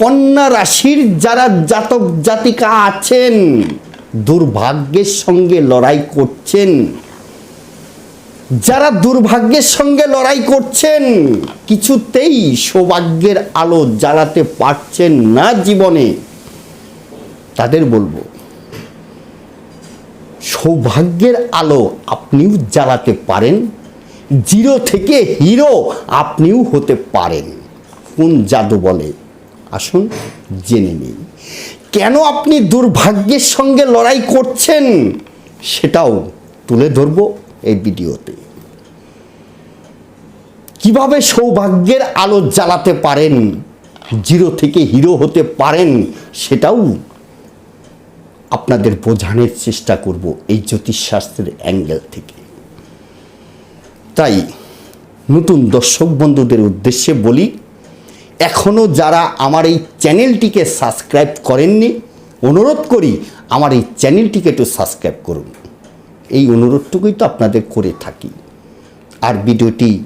কন্যা রাশির যারা জাতক জাতিকা আছেন, দুর্ভাগ্যের সঙ্গে লড়াই করছেন। যারা দুর্ভাগ্যের সঙ্গে লড়াই করছেন, কিছুতেই সৌভাগ্যের আলো জ্বালাতে পারছেন না জীবনে। তাদের বলব, সৌভাগ্যের আলো আপনিও জ্বালাতে পারেন, জিরো থেকে হিরো আপনিও হতে পারেন, কোন জাদু বলে? আসুন জেনে নিন কেন আপনি দুর্ভাগ্যের সঙ্গে লড়াই করছেন? সেটাও তুলে ধরব এই ভিডিওতে। কীভাবে সৌভাগ্যের আলো জ্বালাতে পারেন? জিরো থেকে হিরো হতে পারেন? সেটাও আপনাদের বোঝানোর চেষ্টা করব এই জ্যোতিষশাস্ত্রের অ্যাঙ্গেল থেকে। তাই নতুন দর্শক বন্ধুদের উদ্দেশ্যে বলি এখনও যারা আমার এই চ্যানেলটিকে সাবস্ক্রাইব করেননি, অনুরোধ করি আমার এই চ্যানেলটিকে একটু সাবস্ক্রাইব করুন। এই অনুরোধটুকুই তো আপনাদের করে থাকি। আর ভিডিওটি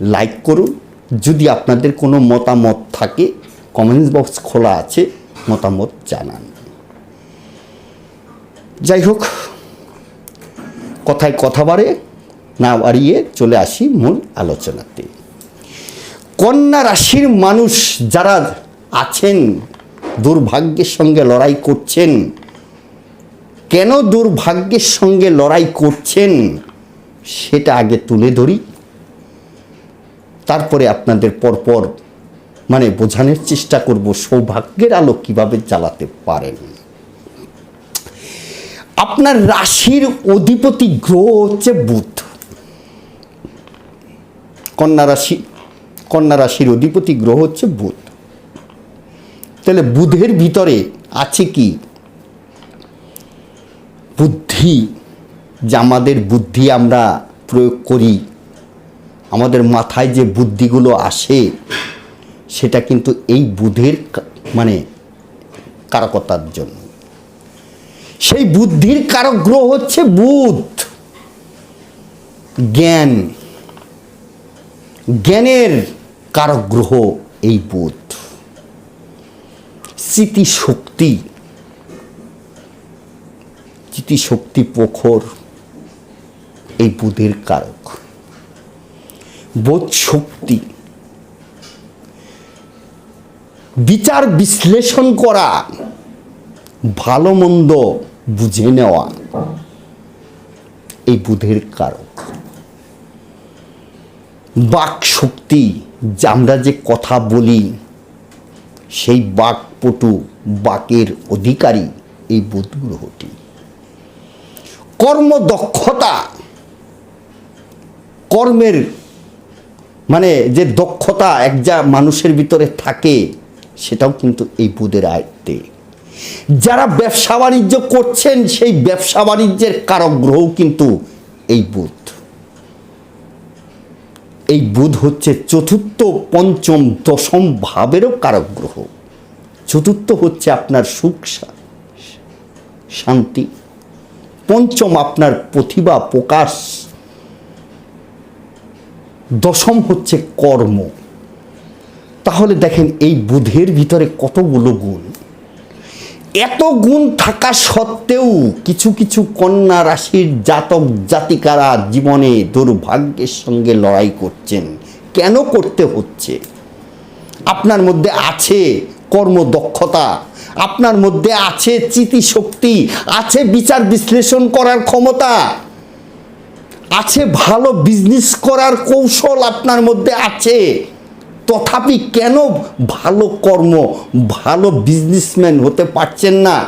লাইক করুন। যদি আপনাদের কোনো মতামত থাকে, কমেন্টস বক্স খোলা আছে, মতামত জানান। যাই হোক, কথায় কথা বাড়ে, না বাড়িয়ে চলে আসি মূল আলোচনাতে। কন্যা রাশির মানুষ যারা আছেন, দুর্ভাগ্যের সঙ্গে লড়াই করছেন, কেন দুর্ভাগ্যের সঙ্গে লড়াই করছেন সেটা আগে তুলে ধরি। তারপরে আপনাদের পরপর মানে বোঝানোর চেষ্টা করব সৌভাগ্যের আলো কীভাবে জ্বালাতে পারেন। আপনার রাশির অধিপতি গ্রহ হচ্ছে বুধ। কন্যা রাশি কন্যা রাশির অধিপতি গ্রহ হচ্ছে বুধ। তাহলে বুধের ভিতরে আছে কি? বুদ্ধি। যে আমাদের বুদ্ধি আমরা প্রয়োগ করি। আমাদের মাথায় যে বুদ্ধিগুলো আসে, সেটা কিন্তু এই বুধের মানে কারকতার জন্য। সেই বুদ্ধির কারক গ্রহ হচ্ছে বুধ। জ্ঞান। জ্ঞানের কারক গ্রহ এই বুধ। স্মৃতিশক্তি স্মৃতিশক্তি প্রখর এই বুধের কারক। বোধ শক্তি বিচার বিশ্লেষণ করা, ভালো মন্দ বুঝে নেওয়া এই বুধের কারক। বাক শক্তি আমরা যে কথা বলি, সেই বাকপটু, বাকের অধিকারী এই বুধ গ্রহটি কর্মদক্ষতা, কর্মের মানে যে দক্ষতা এক যা মানুষের ভিতরে থাকে, সেটাও কিন্তু এই বুধের আয়ত্তে। যারা ব্যবসা বাণিজ্য করছেন, সেই ব্যবসা বাণিজ্যের কারক গ্রহ কিন্তু এই বুধ। এই বুধ হচ্ছে চতুর্থ, পঞ্চম, দশম ভাবেরও কারক গ্রহ। চতুর্থ হচ্ছে আপনার সুখ, শান্তি। পঞ্চম আপনার প্রতিভা, প্রকাশ। দশম হচ্ছে কর্ম। তাহলে দেখেন এই বুধের ভিতরে কতগুলো গুণ। এত গুণ থাকা সত্ত্বেও কিছু কিছু কন্যা রাশির জাতক জাতিকারা জীবনে দুর্ভাগ্যের সঙ্গে লড়াই করছেন। কেন করতে হচ্ছে? আপনার মধ্যে আছে কর্মদক্ষতা, আপনার মধ্যে আছে চিতিশক্তি আছে বিচার বিশ্লেষণ করার ক্ষমতা, আছে ভালো বিজনেস করার কৌশল আপনার মধ্যে আছে। তথাপি কেন ভালো কর্ম, ভালো বিজনেসম্যান হতে পারছেন না?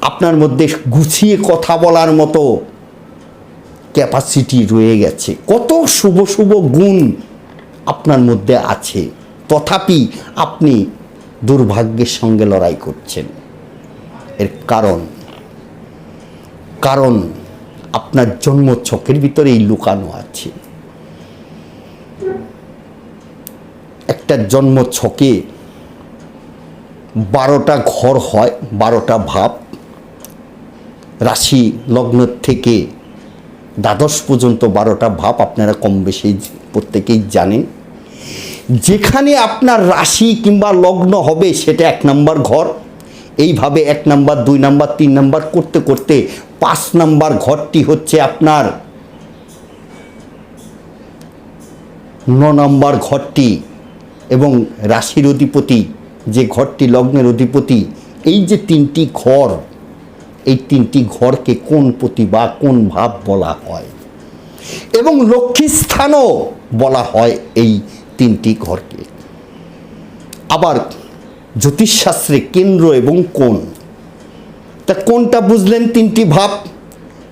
আপনার মধ্যে গুছিয়ে কথা বলার মতো ক্যাপাসিটি রয়ে গেছে। কত শুভ শুভ গুণ আপনার মধ্যে আছে। তথাপি আপনি দুর্ভাগ্যের সঙ্গে লড়াই করছেন। এর কারণ কারণ আপনার জন্ম ছকের ভিতরেই লুকানো আছে। একটা জন্ম ছকে বারোটা ঘর হয়, বারোটা ভাব। রাশি লগ্ন থেকে দ্বাদশ পর্যন্ত বারোটা ভাব, আপনারা কম বেশি প্রত্যেকেই জানেন। যেখানে আপনার রাশি কিংবা লগ্ন হবে, সেটা এক নম্বর ঘর। এইভাবে এক নাম্বার, দুই নাম্বার, তিন নাম্বার করতে করতে পাঁচ নাম্বার ঘরটি হচ্ছে আপনার ন নম্বর ঘরটি। এবং রাশির অধিপতি, যে ঘরটি লগ্নের অধিপতি, এই যে তিনটি ঘর, এই তিনটি ঘরকে কোন প্রতি বা কোন ভাব বলা হয়? এবং লক্ষ্মী স্থানও বলা হয় এই তিনটি ঘরকে। আবার জ্যোতিষশাস্ত্রে কেন্দ্র এবং কোন তা কোনটা বুঝলেন তিনটি ভাব?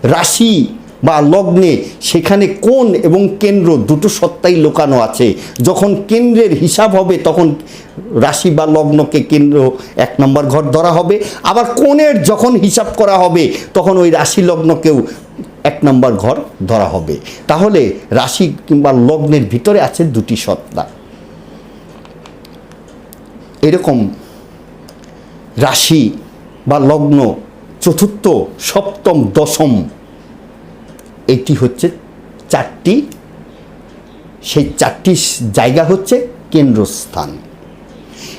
রাশি বা লগ্নে সেখানে কোন এবং কেন্দ্র দুটো সত্তাই লুকানো আছে। যখন কেন্দ্রের হিসাব হবে, তখন রাশি বা লগ্নকে কেন্দ্র এক নম্বর ঘর ধরা হবে। আবার কোণের যখন হিসাব করা হবে, তখন ওই রাশি লগ্নকেও এক নম্বর ঘর ধরা হবে। তাহলে রাশি কিংবা লগ্নের ভিতরে আছে দুটি সত্তা। এরকম রাশি বা লগ্ন চতুর্থ, সপ্তম, দশম এটি হচ্ছে চারটি, সেই চারটি জায়গা হচ্ছে কেন্দ্রস্থান।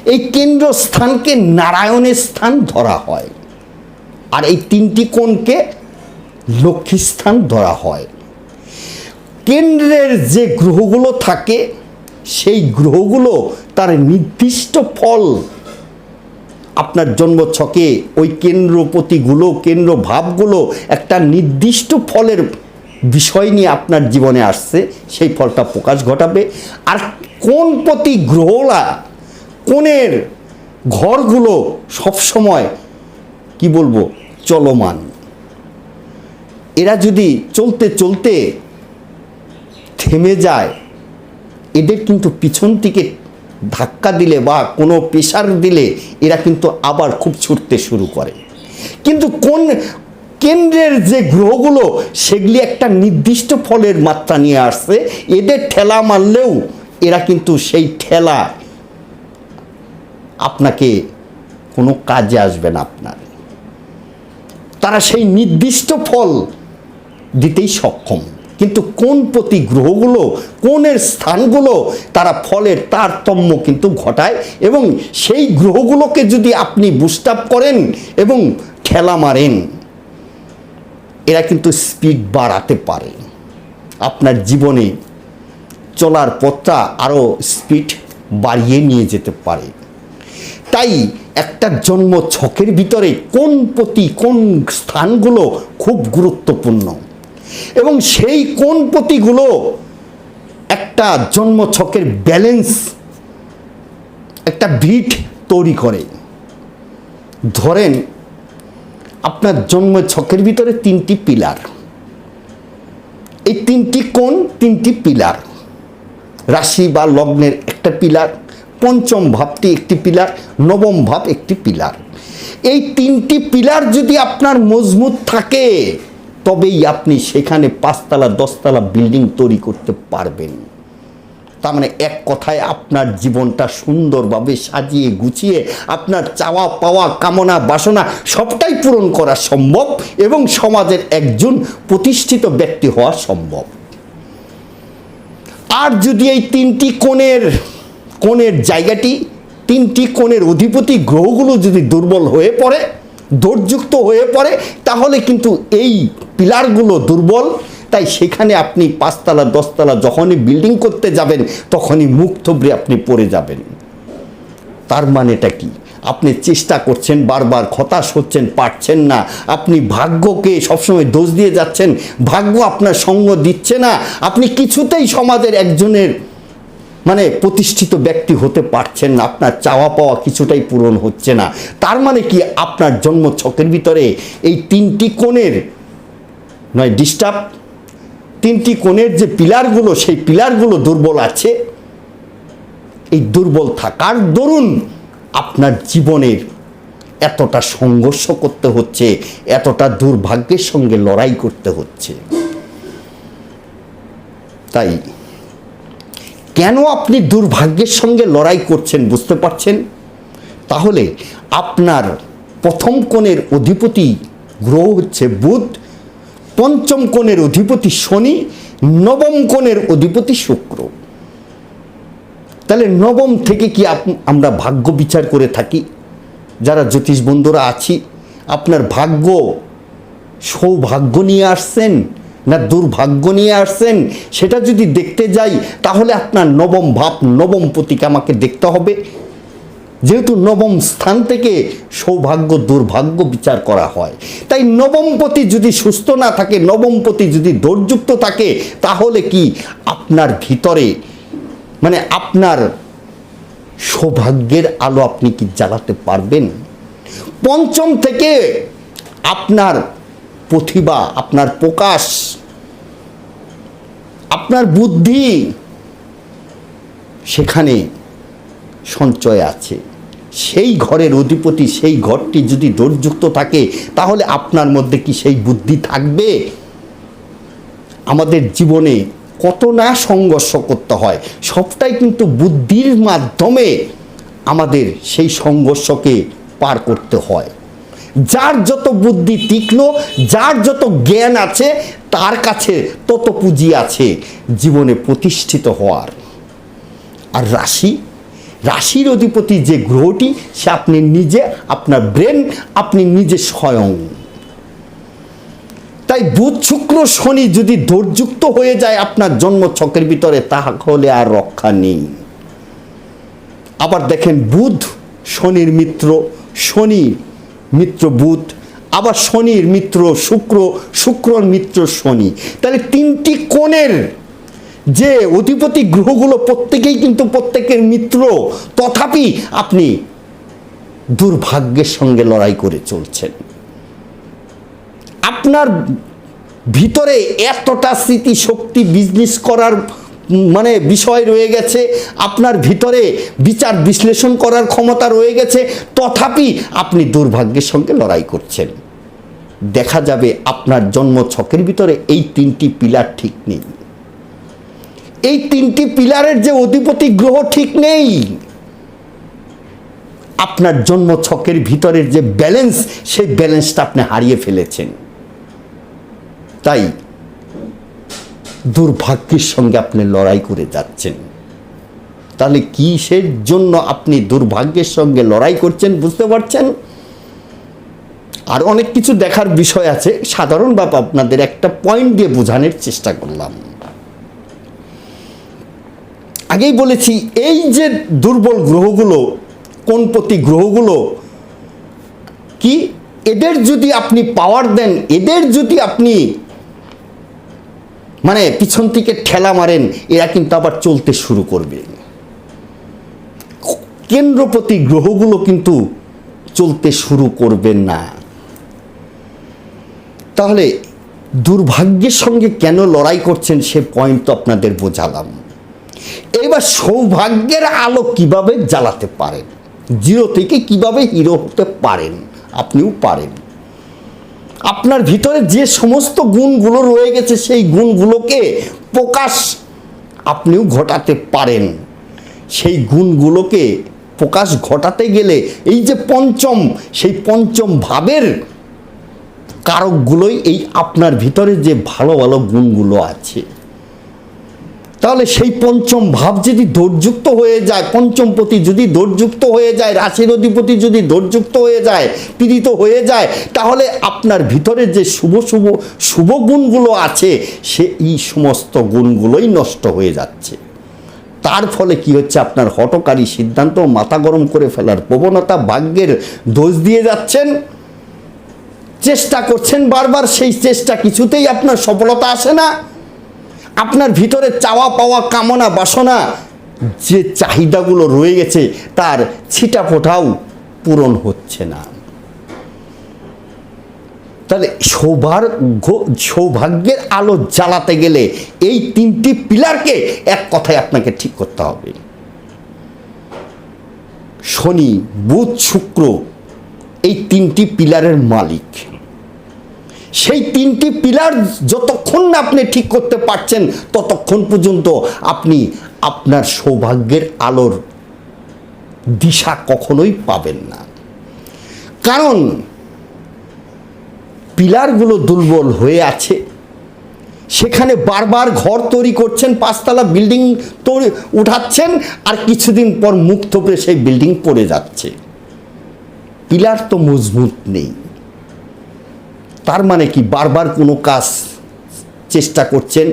এই কেন্দ্রস্থানকে নারায়ণের স্থান ধরা হয়। আর এই তিনটি কোণকে লক্ষ্মী স্থান ধরা হয়। কেন্দ্রের যে গ্রহগুলো থাকে, সেই গ্রহগুলো তার নির্দিষ্ট ফল আপনার জন্ম ছকে ওই কেন্দ্রপতিগুলো কেন্দ্র ভাবগুলো একটা নির্দিষ্ট ফলের বিষয় নিয়ে আপনার জীবনে আসছে, সেই ফলটা প্রকাশ ঘটাবে। আর কোন প্রতি গ্রহলা, কোণের ঘরগুলো সবসময়, কি বলব, চলমান। এরা যদি চলতে চলতে থেমে যায়, এদের কিন্তু পিছন থেকে ধাক্কা দিলে বা কোনো প্রেশার দিলে এরা কিন্তু আবার খুব ছুটতে শুরু করে। কিন্তু কোন কেন্দ্রের যে গ্রহগুলো, সেগুলি একটা নির্দিষ্ট ফলের মাত্রা নিয়ে আসছে। এদের ঠেলা মারলেও এরা কিন্তু সেই ঠেলা আপনাকে কোনো কাজে আসবে না আপনার। তারা সেই নির্দিষ্ট ফল দিতেই সক্ষম। কিন্তু কোন প্রতি গ্রহগুলো, কোনের স্থানগুলো তারা ফলের তারতম্য কিন্তু ঘটায় এবং সেই গ্রহগুলোকে যদি আপনি বুস্টাপ করেন এবং ঠেলা মারেন এরা কিন্তু স্পিড বাড়াতে পারে। আপনার জীবনে চলার পথটা আরও স্পিড বাড়িয়ে নিয়ে যেতে পারে। তাই একটা জন্ম ছকের ভিতরে কোন প্রতি কোন স্থানগুলো খুব গুরুত্বপূর্ণ? এবং সেই কোন প্রতিগুলো একটা জন্ম ছকের ব্যালেন্স একটা ভিট তৈরি করে? ধরেন আপনার জন্ম ছকের ভিতরে তিনটি পিলার। এই তিনটি কোণ, তিনটি পিলার। রাশি বা লগ্নের একটা পিলার, পঞ্চম ভাবটি একটি পিলার, নবম ভাব একটি পিলার। এই তিনটি পিলার যদি আপনার মজবুত থাকে, তবেই আপনি সেখানে পাঁচতলা, দশতলা বিল্ডিং তৈরি করতে পারবেন। তার মানে এক কথায় আপনার জীবনটা সুন্দরভাবে সাজিয়ে গুছিয়ে আপনার চাওয়া পাওয়া কামনা বাসনা সবটাই পূরণ করা সম্ভব এবং সমাজের একজন প্রতিষ্ঠিত ব্যক্তি হওয়া সম্ভব। আর যদি এই তিনটি কোণের কোণের জায়গাটি, তিনটি কোণের অধিপতি গ্রহগুলো যদি দুর্বল হয়ে পড়ে দোষযুক্ত হয়ে পড়ে, তাহলে কিন্তু এই পিলারগুলো দুর্বল তাই সেখানে আপনি পাঁচতলা, দশতলা যখনই বিল্ডিং করতে যাবেন, তখনই মুখ থবড়ে আপনি পড়ে যাবেন। তার মানেটা কি? আপনি চেষ্টা করছেন, বারবার হতাশ হচ্ছেন, পারছেন না। আপনি ভাগ্যকে সবসময় দোষ দিয়ে যাচ্ছেন। ভাগ্য আপনার সঙ্গ দিচ্ছে না। আপনি কিছুতেই সমাজের একজনের মানে প্রতিষ্ঠিত ব্যক্তি হতে পারছেন না। আপনার চাওয়া পাওয়া কিছুটাই পূরণ হচ্ছে না। তার মানে কি? আপনার জন্ম ছকের ভিতরে এই তিনটি কোণের নয় ডিস্টার্ব তিনটি কোণের যে পিলারগুলো, সেই পিলারগুলো দুর্বল আছে। এই দুর্বল থাকার দরুন আপনার জীবনের এতটা সংঘর্ষ করতে হচ্ছে, এতটা দুর্ভাগ্যের সঙ্গে লড়াই করতে হচ্ছে। তাই কেন আপনি দুর্ভাগ্যের সঙ্গে লড়াই করছেন বুঝতে পারছেন? তাহলে আপনার প্রথম কোণের অধিপতি গ্রহ হচ্ছে বুধ পঞ্চম কোণের অধিপতি শনি, নবম কোণের অধিপতি শুক্র। তাহলে নবম থেকে কি আমরা ভাগ্য বিচার করে থাকি? যারা জ্যোতিষ বন্ধুরা আছি, আপনার ভাগ্য সৌভাগ্য নিয়ে আসছেন না দুর্ভাগ্য নিয়ে আসছেন? সেটা যদি দেখতে যাই, তাহলে আপনার নবম ভাব, নবম প্রতীক আমাকে দেখতে হবে। যেহেতু নবম স্থান থেকে সৌভাগ্য, দুর্ভাগ্য বিচার করা হয়। তাই নবমপতি যদি সুস্থ না থাকে নবমপতি যদি দৌর্যুক্ত থাকে, তাহলে কি আপনার ভিতরে মানে আপনার সৌভাগ্যের আলো আপনি কি জ্বালাতে পারবেন? পঞ্চম থেকে আপনার প্রতিভা, আপনার প্রকাশ, আপনার বুদ্ধি, সেখানে সঞ্চয় আছে। সেই ঘরের অধিপতি, সেই ঘরটি যদি দোষযুক্ত থাকে, তাহলে আপনার মধ্যে কি সেই বুদ্ধি থাকবে? আমাদের জীবনে কত না সংঘর্ষ করতে হয়, সবটাই কিন্তু বুদ্ধির মাধ্যমে আমাদের সেই সংঘর্ষকে পার করতে হয়। যার যত বুদ্ধি তীক্ষ্ণ, যার যত জ্ঞান আছে, তার কাছে তত পুঁজি আছে, জীবনে প্রতিষ্ঠিত হওয়ার। আর রাশি রাশির অধিপতি যে গ্রহটি, সে আপনি নিজে, আপনার ব্রেন, আপনি নিজে স্বয়ং। তাই বুধ, শুক্র, শনি যদি দৌর্যুক্ত হয়ে যায় আপনার জন্ম ছকের ভিতরে, তাহলে আর রক্ষা নেই। আবার দেখেন বুধ, শনির মিত্র, শনি মিত্র বুধ, আবার শনির মিত্র শুক্র, শুক্রর মিত্র শনি। তাহলে তিনটি কোণের যে অধিপতি গ্রহগুলো প্রত্যেকেই কিন্তু প্রত্যেকের মিত্র, তথাপি আপনি দুর্ভাগ্যের সঙ্গে লড়াই করে চলছেন। আপনার ভিতরে এতটা স্মৃতিশক্তি বিজনেস করার মানে বিষয় রয়ে গেছে, আপনার ভিতরে বিচার বিশ্লেষণ করার ক্ষমতা রয়ে গেছে, তথাপি আপনি দুর্ভাগ্যের সঙ্গে লড়াই করছেন। দেখা যাবে আপনার জন্ম ছকের ভিতরে এই তিনটি পিলার ঠিক নেই। এই তিনটি পিলারের যে অধিপতি গ্রহ ঠিক নেই। আপনার জন্ম ছকের ভিতরের যে ব্যালেন্স সেই ব্যালেন্সটা আপনি হারিয়ে ফেলেছেন। তাই দুর্ভাগ্যের সঙ্গে আপনি লড়াই করে যাচ্ছেন। তাহলে কিসের জন্য আপনি দুর্ভাগ্যের সঙ্গে লড়াই করছেন বুঝতে পারছেন? আর অনেক কিছু দেখার বিষয় আছে। সাধারণ সাধারণভাবে আপনাদের একটা পয়েন্ট দিয়ে বোঝানোর চেষ্টা করলাম। আগেই বলেছি, এই যে দুর্বল গ্রহগুলো কোনপতি গ্রহগুলো, কি? এদের যদি আপনি পাওয়ার দেন, এদের যদি আপনি মানে পিছন থেকে ঠেলা মারেন, এরা কিন্তু আবার চলতে শুরু করবে। কেন্দ্রপতি গ্রহগুলো কিন্তু চলতে শুরু করবেন না। তাহলে দুর্ভাগ্যের সঙ্গে কেন লড়াই করছেন, সে পয়েন্ট তো আপনাদের বোঝালাম। এবার সৌভাগ্যের আলো কীভাবে জ্বালাতে পারেন? জিরো থেকে কীভাবে হিরো হতে পারেন? আপনিও পারেন। আপনার ভিতরে যে সমস্ত গুণগুলো রয়ে গেছে, সেই গুণগুলোকে প্রকাশ আপনিও ঘটাতে পারেন। সেই গুণগুলোকে প্রকাশ ঘটাতে গেলে এই যে পঞ্চম, সেই পঞ্চম ভাবের কারকগুলোই এই আপনার ভিতরে যে ভালো ভালো গুণগুলো আছে। তাহলে সেই পঞ্চম ভাব যদি দৌর্যুক্ত হয়ে যায়, পঞ্চম পতি যদি দৌর্যুক্ত হয়ে যায়, রাশির অধিপতি যদি দৌর্যুক্ত হয়ে যায়, পীড়িত হয়ে যায়, তাহলে আপনার ভিতরে যে শুভ শুভ শুভ গুণগুলো আছে, সে এই সমস্ত গুণগুলোই নষ্ট হয়ে যাচ্ছে। তার ফলে কি হচ্ছে? আপনার হটকারী সিদ্ধান্ত মাথা গরম করে ফেলার প্রবণতা ভাগ্যের দোষ দিয়ে যাচ্ছেন। চেষ্টা করছেন বারবার, সেই চেষ্টা কিছুতেই আপনার সফলতা আসে না। আপনার ভিতরে চাওয়া পাওয়া কামনা বাসনা, যে চাহিদাগুলো রয়ে গেছে, তার ছিটা ফোটাও পূরণ হচ্ছে না। তাহলে সৌভাগ্য সৌভাগ্যের আলো জ্বালাতে গেলে এই তিনটি পিলারকে এক কথায় আপনাকে ঠিক করতে হবে। শনি, বুধ, শুক্র, এই তিনটি পিলারের মালিক। সেই তিনটি পিলার যতক্ষণ না আপনি ঠিক করতে পারছেন, ততক্ষণ পর্যন্ত আপনি আপনার সৌভাগ্যের আলোর দিশা কখনোই পাবেন না। কারণ পিলারগুলো দুর্বল হয়ে আছে। সেখানে বারবার ঘর তৈরি করছেন, পাঁচতলা বিল্ডিং তৈরি উঠাচ্ছেন আর কিছুদিন পর মুখ থোপড়ে সেই বিল্ডিং পড়ে যাচ্ছে। পিলার তো মজবুত নেই। তার মানে কি? বারবার কোনো কাজ চেষ্টা করছেন,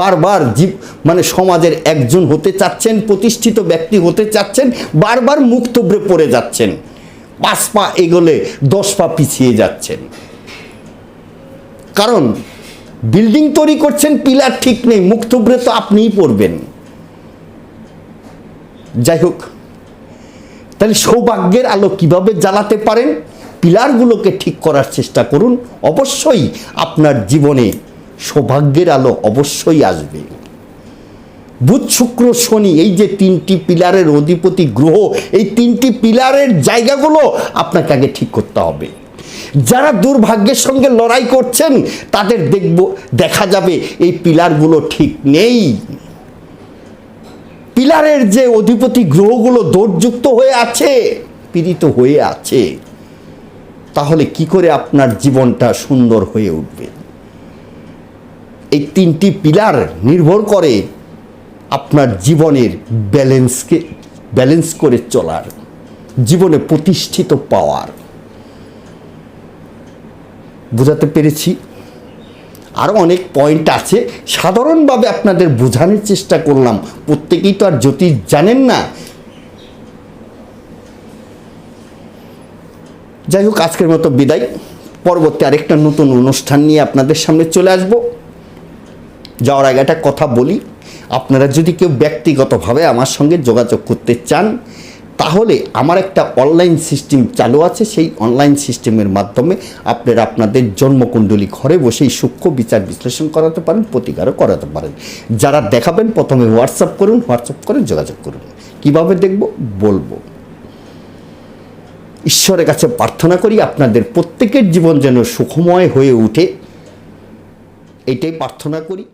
বারবার জীব মানে সমাজের একজন হতে চাচ্ছেন, প্রতিষ্ঠিত ব্যক্তি হতে চাচ্ছেন, বারবার থুবড়ে পড়ে যাচ্ছেন, পাঁচ পা এগোলে দশ পা পিছিয়ে যাচ্ছেন। কারণ বিল্ডিং তৈরি করছেন, পিলার ঠিক নেই থুবড়ে তো আপনিই পড়বেন। যাই হোক, তাহলে সৌভাগ্যের আলো কীভাবে জ্বালাতে পারেন? পিলারগুলোকে ঠিক করার চেষ্টা করুন। অবশ্যই আপনার জীবনে সৌভাগ্যের আলো অবশ্যই আসবে। বুধ, শুক্র, শনি এই যে তিনটি পিলারের অধিপতি গ্রহ, এই তিনটি পিলারের জায়গাগুলো আপনাকে আগে ঠিক করতে হবে। যারা দুর্ভাগ্যের সঙ্গে লড়াই করছেন, তাদের দেখব, দেখা যাবে এই পিলারগুলো ঠিক নেই। পিলারের যে অধিপতি গ্রহগুলো দোষযুক্ত হয়ে আছে, পীড়িত হয়ে আছে। তাহলে কি করে আপনার জীবনটা সুন্দর হয়ে উঠবে? এই তিনটি পিলার নির্ভর করে আপনার জীবনের ব্যালেন্সকে, ব্যালেন্স করে চলার, জীবনে প্রতিষ্ঠিত পাওয়ার। বোঝাতে পেরেছি? আরও অনেক পয়েন্ট আছে। সাধারণভাবে আপনাদের বোঝানোর চেষ্টা করলাম। প্রত্যেকেই তো আর জ্যোতিষ জানেন না। যাই হোক, আজকের মতো বিদায়। পরবর্তী আরেকটা নতুন অনুষ্ঠান নিয়ে আপনাদের সামনে চলে আসব। যাওয়ার আগে একটা কথা বলি, আপনারা যদি কেউ ব্যক্তিগতভাবে আমার সঙ্গে যোগাযোগ করতে চান, তাহলে আমার একটা অনলাইন সিস্টেম চালু আছে। সেই অনলাইন সিস্টেমের মাধ্যমে আপনারা আপনাদের জন্মকুণ্ডলী ঘরে বসেই সূক্ষ্ম বিচার বিশ্লেষণ করাতে পারেন, প্রতিকারও করাতে পারেন। যারা দেখাবেন, প্রথমে হোয়াটসঅ্যাপ করুন হোয়াটসঅ্যাপ করে যোগাযোগ করুন। কীভাবে দেখব? বলব। ঈশ্বরের কাছে প্রার্থনা করি আপনাদের প্রত্যেকের জীবন যেন সুখময় হয়ে উঠে। এটাই প্রার্থনা করি।